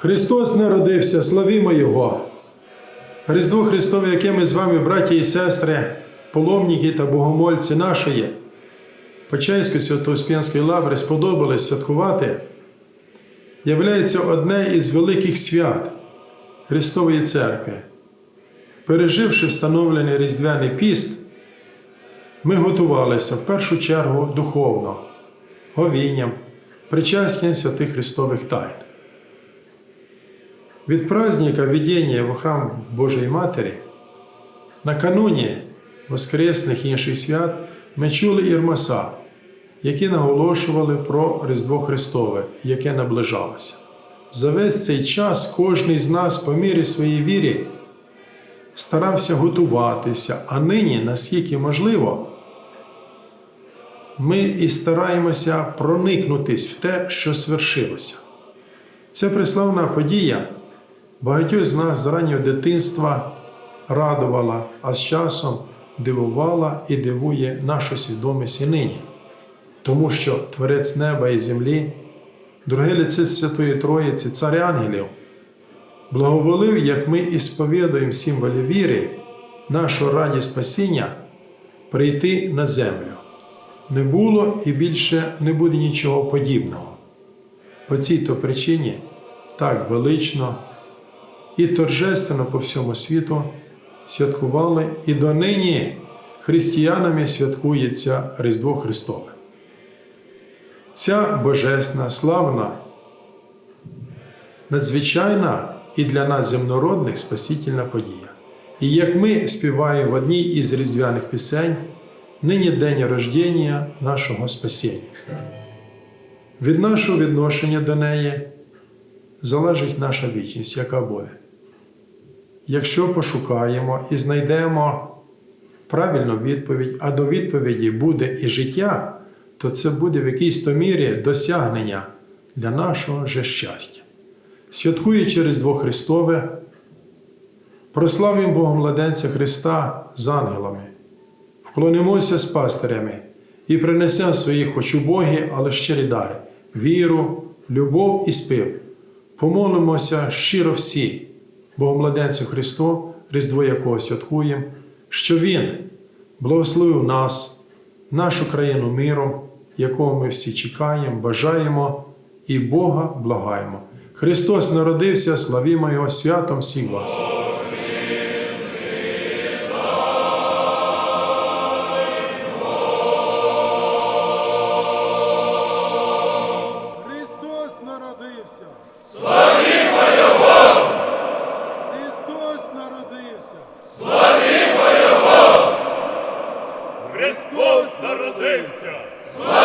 Христос народився, славімо Його! Різдво Христове, яке ми з вами, браті і сестри, паломники та богомольці нашої, Почаївської Свято-Успенської лаври сподобалось святкувати, являється одне із великих свят Христової Церкви. Переживши встановлений Різдвяний піст, ми готувалися в першу чергу духовно, говінням, причастям святих Христових тайн. Від праздника введення в храм Божої Матері накануні Воскресних і інших свят ми чули ірмоса, які наголошували про Різдво Христове, яке наближалося. За весь цей час кожний з нас по мірі своєї вірі старався готуватися, а нині, наскільки можливо, ми і стараємося проникнутись в те, що свершилося. Це преславна подія багатьох з нас з раннього дитинства радувала, а з часом дивувала і дивує нашу свідомість і нині. Тому що Творець неба і землі, друге лице Святої Троїці, Цар Ангелів, благоволив, як ми і сповідуємо символі віри, нашу раді спасіння, прийти на землю. Не було і більше не буде нічого подібного. По цій то причині так велично і торжественно по всьому світу святкували, і донині християнами святкується Різдво Христове. Ця божесна, славна, надзвичайна і для нас земнородних спасительна подія. І як ми співаємо в одній із різдвяних пісень, нині день рождення нашого спасіння. Від нашого відношення до неї залежить наша вічність, яка буде. Якщо пошукаємо і знайдемо правильну відповідь, а до відповіді буде і життя, то це буде в якійсь то мірі досягнення для нашого же щастя. Святкуючи Різдво Христове, прославимо Бога младенця Христа з ангелами, вклонимося з пастирями і принесемо свої хоч убогі, але щирі дари, віру, любов і спів. Помолимося щиро всі, Богомладенцю Христу, Різдво якого святкуємо, що Він благословив нас, нашу країну миром, якого ми всі чекаємо, бажаємо і Бога благаємо. Христос народився, славімо Його святом всіх вас. Слава!